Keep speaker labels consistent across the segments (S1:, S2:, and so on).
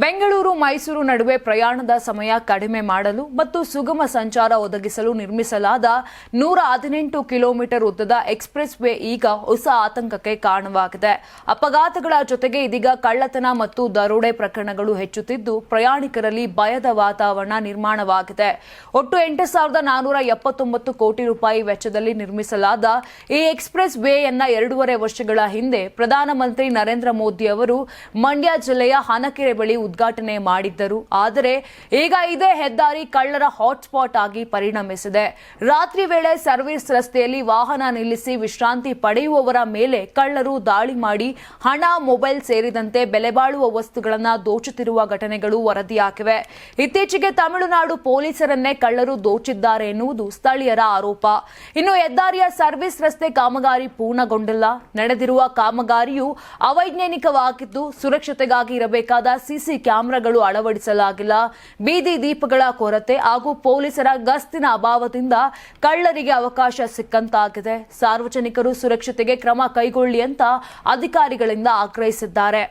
S1: ಬೆಂಗಳೂರು ಮೈಸೂರು ನಡುವೆ ಪ್ರಯಾಣದ ಸಮಯ ಕಡಿಮೆ ಮಾಡಲು ಮತ್ತು ಸುಗಮ ಸಂಚಾರ ಒದಗಿಸಲು ನಿರ್ಮಿಸಲಾದ ನೂರ ಹದಿನೆಂಟು ಕಿಲೋಮೀಟರ್ ಉದ್ದದ ಎಕ್ಸ್ಪ್ರೆಸ್ ವೇ ಈಗ ಹೊಸ ಆತಂಕಕ್ಕೆ ಕಾರಣವಾಗಿದೆ. ಅಪಘಾತಗಳ ಜೊತೆಗೆ ಇದೀಗ ಕಳ್ಳತನ ಮತ್ತು ದರೋಡೆ ಪ್ರಕರಣಗಳು ಹೆಚ್ಚುತ್ತಿದ್ದು, ಪ್ರಯಾಣಿಕರಲ್ಲಿ ಭಯದ ವಾತಾವರಣ ನಿರ್ಮಾಣವಾಗಿದೆ. ಒಟ್ಟು ಎಂಟು ಸಾವಿರದ ನಾನೂರ ಎಪ್ಪತ್ತೊಂಬತ್ತು ಕೋಟಿ ರೂಪಾಯಿ ವೆಚ್ಚದಲ್ಲಿ ನಿರ್ಮಿಸಲಾದ ಈ ಎಕ್ಸ್ಪ್ರೆಸ್ ವೇಯನ್ನ ಎರಡೂವರೆ ವರ್ಷಗಳ ಹಿಂದೆ ಪ್ರಧಾನಮಂತ್ರಿ ನರೇಂದ್ರ ಮೋದಿ ಅವರು ಮಂಡ್ಯ ಜಿಲ್ಲೆಯ ಹನಕೆರೆ ಬಳಿ ಉದ್ಘಾಟನೆ ಮಾಡಿದ್ದರು. ಆದರೆ ಈಗ ಇದೇ ಹೆದ್ದಾರಿ ಕಳ್ಳರ ಹಾಟ್ಸ್ಪಾಟ್ ಆಗಿ ಪರಿಣಮಿಸಿದೆ. ರಾತ್ರಿ ವೇಳೆ ಸರ್ವಿಸ್ ರಸ್ತೆಯಲ್ಲಿ ವಾಹನ ನಿಲ್ಲಿಸಿ ವಿಶ್ರಾಂತಿ ಪಡೆಯುವವರ ಮೇಲೆ ಕಳ್ಳರು ದಾಳಿ ಮಾಡಿ ಹಣ, ಮೊಬೈಲ್ ಸೇರಿದಂತೆ ಬೆಲೆಬಾಳುವ ವಸ್ತುಗಳನ್ನು ದೋಚುತ್ತಿರುವ ಘಟನೆಗಳು ವರದಿಯಾಗಿವೆ ಇತ್ತೀಚೆಗೆ ತಮಿಳುನಾಡು ಪೊಲೀಸರನ್ನೇ ಕಳ್ಳರು ದೋಚಿದ್ದಾರೆ ಎನ್ನುವುದು ಸ್ಥಳೀಯರ ಆರೋಪ. ಇನ್ನು ಹೆದ್ದಾರಿಯ ಸರ್ವಿಸ್ ರಸ್ತೆ ಕಾಮಗಾರಿ ಪೂರ್ಣಗೊಂಡಿಲ್ಲ. ನಡೆದಿರುವ ಕಾಮಗಾರಿಯು ಅವೈಜ್ಞಾನಿಕವಾಗಿದ್ದು ಸುರಕ್ಷತೆಗಾಗಿ ಇರಬೇಕಾದ ಸಿಸಿ ಕ್ಯಾಮೆರಾಗಳು ಅಳವಡಿಸಲಾಗಿಲ್ಲ. ಬೀದಿ ದೀಪಗಳ ಕೊರತೆ ಹಾಗೂ ಪೊಲೀಸರ ಗಸ್ತಿನ ಅಭಾವದಿಂದ ಕಳ್ಳರಿಗೆ ಅವಕಾಶ ಸಿಕ್ಕಂತಾಗಿದೆ. ಸಾರ್ವಜನಿಕರು ಸುರಕ್ಷತೆಗೆ ಕ್ರಮ ಕೈಗೊಳ್ಳಿ ಅಂತ ಅಧಿಕಾರಿಗಳಿಂದ ಆಗ್ರಹಿಸಿದ್ದಾರೆ.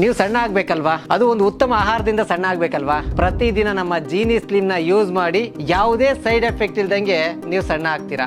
S2: ನೀವು ಸಣ್ಣ ಆಗ್ಬೇಕಲ್ವಾ? ಅದು ಒಂದು ಉತ್ತಮ ಆಹಾರದಿಂದ ಸಣ್ಣ ಆಗ್ಬೇಕಲ್ವಾ? ಪ್ರತಿದಿನ ನಮ್ಮ ಜೀನಿ ಸ್ಲಿಮ್ನ ಯೂಸ್ ಮಾಡಿ ಯಾವುದೇ ಸೈಡ್ ಎಫೆಕ್ಟ್ ಇಲ್ದಂಗೆ ನೀವು ಸಣ್ಣ ಆಗ್ತೀರಾ?